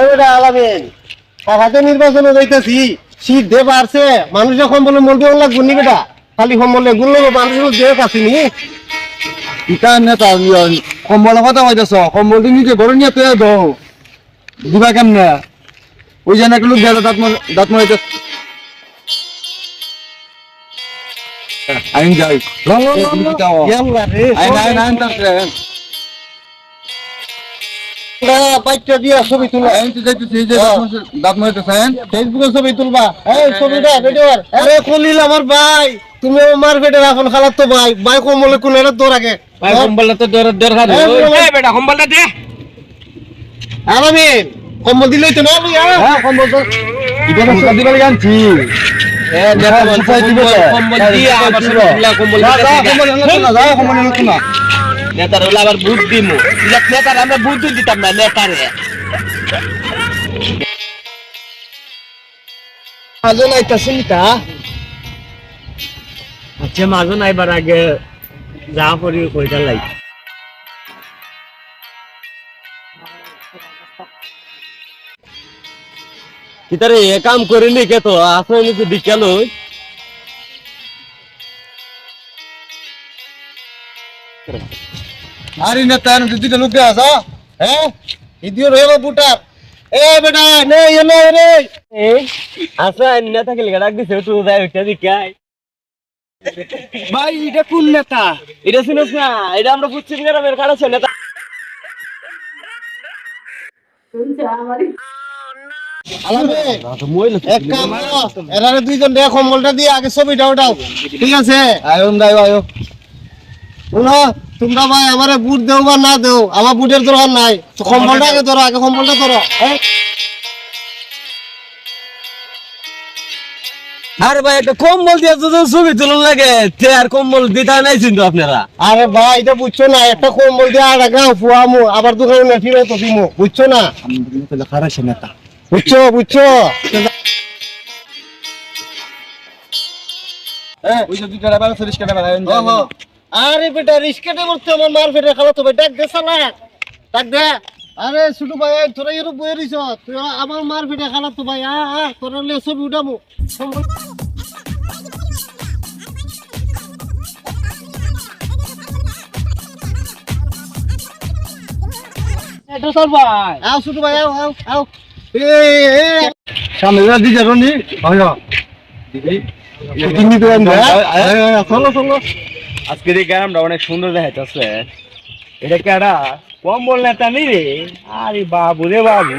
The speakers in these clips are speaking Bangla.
এবারে আলামিন। হাতে নির্বাচনে যাইতেছি শীত দে পারছে মানুষ যখন বলে মরবে ওলা গুনি বেটা? খালি সম্বলে গুলো মানুষ দেহ আসেনি ইটা নেতা কম্বল কথা কইতেছ কম্বল তুমি যে ঘরে নিয়ে পেয়ে দাও দিবা কেমনে? ওই যে একটা লোক দাঁত দাঁত মারাইতে আইন যাই। আইন আইন আইন তারপরে বাইকটা দিয়া ছবি তুলা। আইন তো যাইতেছে এই যে দাঁত দাঁত মারাইতেছে আইন ফেসবুকে ছবি তুলবা। এই ছবিটা ভিডিও আরে খলিল আমার ভাই তুমি আমার বেটার এখন খালাত তো ভাই। ভাই কমলে কোন এর তোর আগে। ভাই কম্বলটা তো দরকার এই, বলো। এই বেটা কম্বলটা দে। আলামিন কম্বল দিলেই তো না হ্যাঁ? কম্বল তো এটা তো সব দিবার জানছি এ দিবে তো। কম্বল দিয়ে হ্যাঁ, সবগুলা কম্বল কম্বল না, কম্বল না। নেতার হলে আবার বুট দিমু। নেতার আমরা বুট দিতাম না নেতারে। আজন আইতাছে নিতা আচ্ছা মাজন আইবার আগে যা পরি কইটা লাই। কিতারে এ কাম করিনি কে তো? আসলে নিচে বিকেল আরে নেতা এনে তো দুইটা লোক দেয়া যা হ্যাঁ? ইদিও রইব বুটার। এ বেটা নে এনে রে আচ্ছা নেতা কে লেগে ডাক দিছে তুই যাই উঠে দিকাই ভাই এটা কোন নেতা? এটা শুনিস না? এটা আমরা পশ্চিম গ্রামের নেতা করো এরারে দুইজন দেয়া কম্বলটা দিয়ে আগে ছবিটা ওঠাও। ঠিক আছে? আয়ো দাও আয়ো শুনো তোমরা ভাই আমারে বুট দেও বা না দেও আমার বুটের দরকার নাই। তো কম্বলটা আগে ধরো আগে কম্বলটা ধরো। আরে ভাই একটা কম্বল দিয়ে তো ছবি তুলন লাগে। তে আর কম্বল দিতে নাই কিন্তু আপনারা? আরে ভাই এটা বুঝছ না একটা কম্বল দিয়ে আর একটা ফুয়ামু আবার দোকানে না ফিরে তো দিমু বুঝছ না? খারাপ নেতা বুঝছ? বুঝছ ওই যে। আরে বেটা রিস্কেটে বলতে আমার মার ফেটে খালা তো ভাই ডাক দে সালা ডাক দে। আরে ছোট ভাই তোরা এর বই রইছ? তুই আমার মার ফেটে খালা তো ভাই আ আ তোরা লে ছবি উঠামু এটা সর ভাই। আও ছোট ভাই আও আও আও। এ এ সামনে যা দিছে রনি আয়ো দিদি কিনি তো আনবে চলো চলো। আজকে এই গ্রামটা অনেক সুন্দর দেখাইতেছে এটা কেডা কম্বল নেতা নি রে আরে বাবু রে বাবু।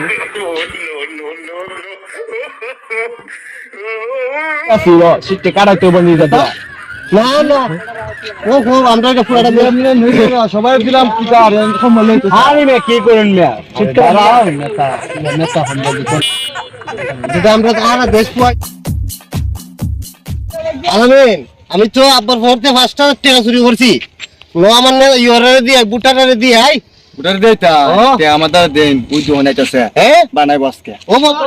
আসিল সিটে কাটাতে বনি যাবে না না। ও গো আমরা এটা পুরাটা মেয়ে সবাই দিলাম কি কার এরকম বলে আরে মে কি করুন মিয়া? দাঁড়াও নেতা নেতা হন যেটা আমরা আর দেশ আলামিন আমি তো আব্বার ভোরতে পাঁচটা টাকা চুরি করছি। আমার দিন ইয়রে দিয়ে বুটারে দিয়ে আই উঠার দেইতা ও। তে আমাদের দেন বুঝো হনাইতাছে হ্যাঁ? বানাই বসকে। ও বাবা।